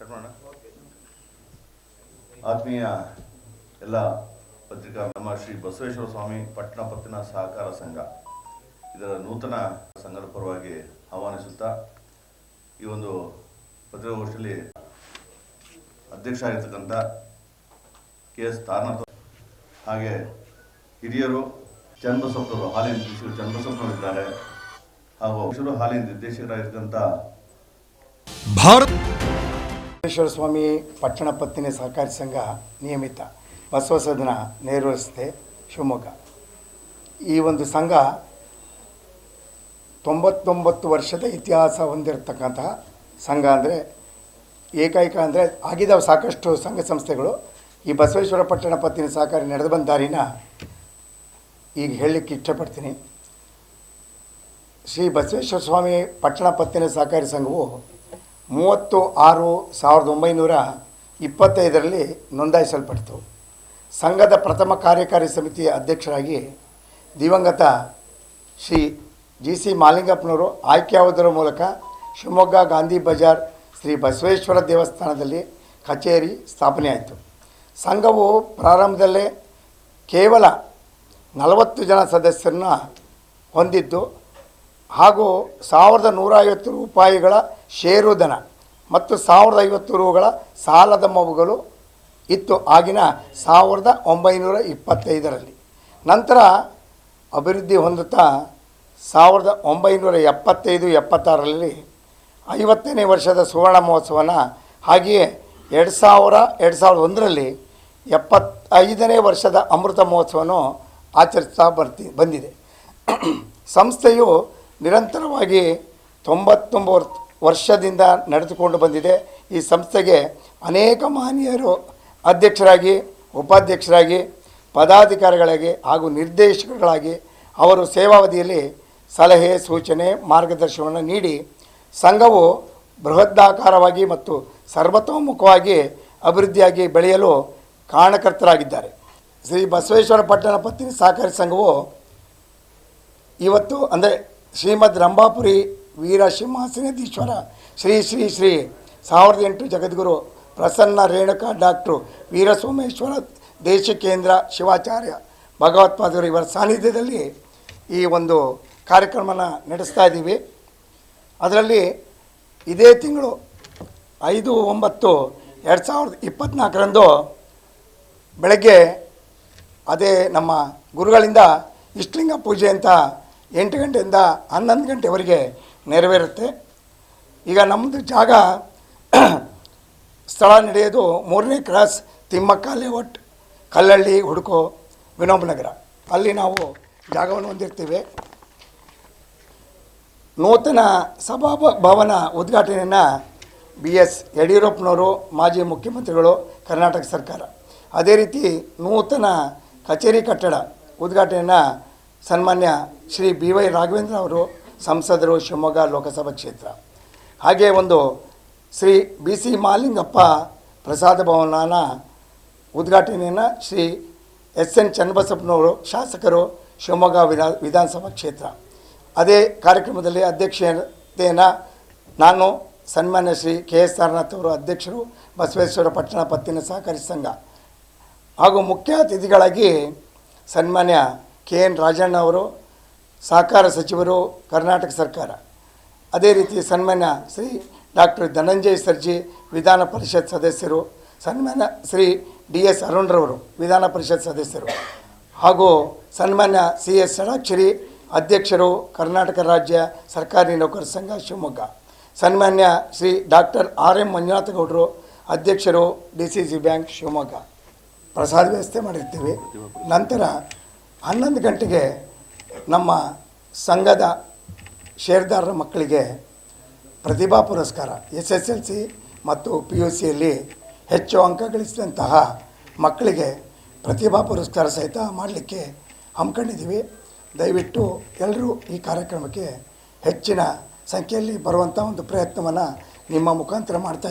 ಮಾಡೋಣ ಆತ್ಮೀಯ ಎಲ್ಲ ಪತ್ರಿಕಾ ನಮ್ಮ ಶ್ರೀ ಬಸವೇಶ್ವರ ಸ್ವಾಮಿ ಪಟ್ಟಣ ಪತ್ತಿನ ಸಹಕಾರ ಸಂಘ. ಇದರ ನೂತನ ಸಂಘದ ಪರವಾಗಿ ಆಹ್ವಾನಿಸುತ್ತಾ ಈ ಒಂದು ಪತ್ರಿಕಾಗೋಷ್ಠಿಯಲ್ಲಿ ಅಧ್ಯಕ್ಷ ಆಗಿರ್ತಕ್ಕಂಥ ಕೆ ಎಸ್ ತಾರನಾಥ್ ಹಾಗೆ ಹಿರಿಯರು, ಚನ್ನಬಸಪ್ಪನವರು, ಹಾಲಿನ ನಿರ್ದೇಶಕರು ಚನ್ನಬಸಪ್ಪನವರು ಇದ್ದಾರೆ ಹಾಗೂ ಹಾಲಿ ಹಾಲಿನ ನಿರ್ದೇಶಕರಾಗಿರ್ತಕ್ಕಂಥ ಭಾರತ್ ಬಸವೇಶ್ವರ ಸ್ವಾಮಿ ಪಟ್ಟಣ ಪತ್ತಿನ ಸಹಕಾರಿ ಸಂಘ ನಿಯಮಿತ. ಬಸವ ಸದನ ನೇರು ರಸ್ತೆ ಶಿವಮೊಗ್ಗ. ಈ ಒಂದು ಸಂಘ ತೊಂಬತ್ತೊಂಬತ್ತು ವರ್ಷದ ಇತಿಹಾಸ ಹೊಂದಿರತಕ್ಕಂತಹ ಸಂಘ ಅಂದರೆ ಏಕೈಕ ಅಂದರೆ ಆಗಿದ್ದಾವೆ ಸಾಕಷ್ಟು ಸಂಘ ಸಂಸ್ಥೆಗಳು. ಈ ಬಸವೇಶ್ವರ ಪಟ್ಟಣ ಪತ್ತಿನ ಸಹಕಾರಿ ನಡೆದು ಬಂದ ದಾರಿನ ಈಗ ಹೇಳಲಿಕ್ಕೆ ಇಷ್ಟಪಡ್ತೀನಿ. ಶ್ರೀ ಬಸವೇಶ್ವರ ಸ್ವಾಮಿ ಪಟ್ಟಣ ಪತ್ತಿನ ಸಹಕಾರಿ ಸಂಘವು ಮೂವತ್ತು ಆರು ಸಾವಿರದ ಒಂಬೈನೂರ ಇಪ್ಪತ್ತೈದರಲ್ಲಿ ನೋಂದಾಯಿಸಲ್ಪಟ್ಟಿತು. ಸಂಘದ ಪ್ರಥಮ ಕಾರ್ಯಕಾರಿ ಸಮಿತಿಯ ಅಧ್ಯಕ್ಷರಾಗಿ ದಿವಂಗತ ಶ್ರೀ ಜಿ ಸಿ ಮಾಲಿಂಗಪ್ಪನವರು ಆಯ್ಕೆಯಾವುದರ ಮೂಲಕ ಶಿವಮೊಗ್ಗ ಗಾಂಧಿ ಬಜಾರ್ ಶ್ರೀ ಬಸವೇಶ್ವರ ದೇವಸ್ಥಾನದಲ್ಲಿ ಕಚೇರಿ ಸ್ಥಾಪನೆಯಾಯಿತು. ಸಂಘವು ಪ್ರಾರಂಭದಲ್ಲೇ ಕೇವಲ ನಲವತ್ತು ಜನ ಸದಸ್ಯರನ್ನ ಹೊಂದಿದ್ದು ಹಾಗೂ ಸಾವಿರದ ನೂರ ಐವತ್ತು ರೂಪಾಯಿಗಳ ಷೇರುಧನ ಮತ್ತು ಸಾವಿರದ ಐವತ್ತು ರೂಗಳ ಸಾಲದ ಮಗುಗಳು ಇತ್ತು ಆಗಿನ ಸಾವಿರದ ಒಂಬೈನೂರ ಇಪ್ಪತ್ತೈದರಲ್ಲಿ. ನಂತರ ಅಭಿವೃದ್ಧಿ ಹೊಂದುತ್ತಾ ಸಾವಿರದ ಒಂಬೈನೂರ ಎಪ್ಪತ್ತೈದು, ಎಪ್ಪತ್ತಾರರಲ್ಲಿ ಐವತ್ತನೇ ವರ್ಷದ ಸುವರ್ಣ ಮಹೋತ್ಸವನ ಹಾಗೆಯೇ ಎರಡು ಸಾವಿರ, ಎರಡು ಸಾವಿರದ ಒಂದರಲ್ಲಿ ಎಪ್ಪತ್ತೈದನೇ ವರ್ಷದ ಅಮೃತ ಮಹೋತ್ಸವವನ್ನು ಆಚರಿಸ್ತಾ ಬರ್ತಿ, ಬಂದಿದೆ. ಸಂಸ್ಥೆಯು ನಿರಂತರವಾಗಿ ತೊಂಬತ್ತೊಂಬತ್ತು ವರ್ಷದಿಂದ ನಡೆದುಕೊಂಡು ಬಂದಿದೆ. ಈ ಸಂಸ್ಥೆಗೆ ಅನೇಕ ಮಹನೀಯರು ಅಧ್ಯಕ್ಷರಾಗಿ, ಉಪಾಧ್ಯಕ್ಷರಾಗಿ, ಪದಾಧಿಕಾರಿಗಳಾಗಿ ಹಾಗೂ ನಿರ್ದೇಶಕರುಗಳಾಗಿ ಅವರು ಸೇವಾವಧಿಯಲ್ಲಿ ಸಲಹೆ, ಸೂಚನೆ, ಮಾರ್ಗದರ್ಶನವನ್ನು ನೀಡಿ ಸಂಘವು ಬೃಹದಾಕಾರವಾಗಿ ಮತ್ತು ಸರ್ವತೋಮುಖವಾಗಿ ಅಭಿವೃದ್ಧಿಯಾಗಿ ಬೆಳೆಯಲು ಕಾರಣಕರ್ತರಾಗಿದ್ದಾರೆ. ಶ್ರೀ ಬಸವೇಶ್ವರ ಪಟ್ಟಣ ಪತ್ತಿನ ಸಹಕಾರಿ ಸಂಘವು ಇವತ್ತು ಅಂದರೆ ಶ್ರೀಮದ್ ರಂಭಾಪುರಿ ವೀರ ಸಿಂಹಾಸನೇಶ್ವರ ಶ್ರೀ ಶ್ರೀ ಶ್ರೀ ಸಾವಿರದ ಎಂಟು ಜಗದ್ಗುರು ಪ್ರಸನ್ನ ರೇಣುಕಾ ಡಾಕ್ಟ್ರು ವೀರಸೋಮೇಶ್ವರ ದೇಶಕೇಂದ್ರ ಶಿವಾಚಾರ್ಯ. ಭಗವತ್ಪಾದರು ಇವರ ಸಾನ್ನಿಧ್ಯದಲ್ಲಿ ಈ ಒಂದು ಕಾರ್ಯಕ್ರಮನ ನಡೆಸ್ತಾ ಇದ್ದೀವಿ. ಅದರಲ್ಲಿ ಇದೇ ತಿಂಗಳು ಐದು ಒಂಬತ್ತು ಎರಡು ಸಾವಿರದ ಇಪ್ಪತ್ತ್ನಾಲ್ಕರಂದು ಬೆಳಗ್ಗೆ ಅದೇ ನಮ್ಮ ಗುರುಗಳಿಂದ ಇಷ್ಟಲಿಂಗ ಪೂಜೆ ಅಂತ ಎಂಟು ಗಂಟೆಯಿಂದ ಹನ್ನೊಂದು ಗಂಟೆವರೆಗೆ ನೆರವೇರುತ್ತೆ. ಈಗ ನಮ್ಮದು ಜಾಗ ಸ್ಥಳ ನಡೆಯೋದು ಮೂರನೇ ಕ್ರಾಸ್ ತಿಮ್ಮಕ್ಕ ಲೇಔಟ್ ಕಲ್ಲಳ್ಳಿ, ಹುಡುಕೋ, ವಿನೋಬನಗರ. ಅಲ್ಲಿ ನಾವು ಜಾಗವನ್ನು ಹೊಂದಿರ್ತೀವಿ. ನೂತನ ಸಭಾ ಭವನ ಉದ್ಘಾಟನೆಯನ್ನು ಬಿ ಎಸ್ ಯಡಿಯೂರಪ್ಪನವರು, ಮಾಜಿ ಮುಖ್ಯಮಂತ್ರಿಗಳು, ಕರ್ನಾಟಕ ಸರ್ಕಾರ. ಅದೇ ರೀತಿ ನೂತನ ಕಚೇರಿ ಕಟ್ಟಡ ಉದ್ಘಾಟನೆಯನ್ನು ಸನ್ಮಾನ್ಯ ಶ್ರೀ ಬಿ ವೈ ರಾಘವೇಂದ್ರ ಅವರು ಸಂಸದರು ಶಿವಮೊಗ್ಗ ಲೋಕಸಭಾ ಕ್ಷೇತ್ರ. ಹಾಗೆ ಒಂದು ಶ್ರೀ ಬಿ ಸಿ ಮಾಲಿಂಗಪ್ಪ ಪ್ರಸಾದ ಭವನನ ಉದ್ಘಾಟನೆಯನ್ನು ಶ್ರೀ ಎಸ್ ಎನ್ ಚನ್ನಬಸಪ್ಪನವರು, ಶಾಸಕರು ಶಿವಮೊಗ್ಗ ವಿಧಾ ವಿಧಾನಸಭಾ ಕ್ಷೇತ್ರ. ಅದೇ ಕಾರ್ಯಕ್ರಮದಲ್ಲಿ ಅಧ್ಯಕ್ಷತೆಯನ್ನು ನಾನು ಸನ್ಮಾನ್ಯ ಶ್ರೀ ಕೆ ಎಸ್ ಸಾರನಾಥ್ ಅವರು ಅಧ್ಯಕ್ಷರು, ಬಸವೇಶ್ವರ ಪಟ್ಟಣ ಪತ್ತಿನ ಸಹಕಾರಿ ಸಂಘ. ಹಾಗೂ ಮುಖ್ಯ ಅತಿಥಿಗಳಾಗಿ ಸನ್ಮಾನ್ಯ ಕೆ ಎನ್ ರಾಜಣ್ಣ ಅವರು, ಸಹಕಾರ ಸಚಿವರು, ಕರ್ನಾಟಕ ಸರ್ಕಾರ. ಅದೇ ರೀತಿ ಸನ್ಮಾನ್ಯ ಶ್ರೀ ಡಾಕ್ಟರ್ ಧನಂಜಯ್ ಸರ್ಜಿ, ವಿಧಾನ ಪರಿಷತ್ ಸದಸ್ಯರು, ಸನ್ಮಾನ್ಯ ಶ್ರೀ ಡಿ ಎಸ್ ಅರುಣ್ರವರು, ವಿಧಾನ ಪರಿಷತ್ ಸದಸ್ಯರು. ಹಾಗೂ ಸನ್ಮಾನ್ಯ ಸಿ ಎಸ್ ಷಡಾಕ್ಷರಿ ಅಧ್ಯಕ್ಷರು, ಕರ್ನಾಟಕ ರಾಜ್ಯ ಸರ್ಕಾರಿ ನೌಕರ ಸಂಘ ಶಿವಮೊಗ್ಗ. ಸನ್ಮಾನ್ಯ ಶ್ರೀ ಡಾಕ್ಟರ್ ಆರ್. ಎಂ. ಮಂಜುನಾಥಗೌಡರು, ಅಧ್ಯಕ್ಷರು D C C bank Shivamogga. ಪ್ರಸಾದ ವ್ಯವಸ್ಥೆ ಮಾಡಿರ್ತೀವಿ. ನಂತರ ಹನ್ನೊಂದು ಗಂಟೆಗೆ ನಮ್ಮ ಸಂಘದ ಷೇರ್ದಾರರ ಮಕ್ಕಳಿಗೆ ಪ್ರತಿಭಾ ಪುರಸ್ಕಾರ, ಎಸ್ ಎಸ್ ಎಲ್ ಸಿ ಮತ್ತು ಪಿ ಯು ಸಿಯಲ್ಲಿ ಹೆಚ್ಚು ಅಂಕ ಗಳಿಸಿದಂತಹ ಮಕ್ಕಳಿಗೆ ಪ್ರತಿಭಾ ಪುರಸ್ಕಾರ ಸಹಿತ ಮಾಡಲಿಕ್ಕೆ ಹಮ್ಮಿಕೊಂಡಿದ್ದೀವಿ. ದಯವಿಟ್ಟು ಎಲ್ಲರೂ ಈ ಕಾರ್ಯಕ್ರಮಕ್ಕೆ ಹೆಚ್ಚಿನ ಸಂಖ್ಯೆಯಲ್ಲಿ ಬರುವಂಥ ಒಂದು ಪ್ರಯತ್ನವನ್ನು ನಿಮ್ಮ ಮುಖಾಂತರ ಮಾಡ್ತಾ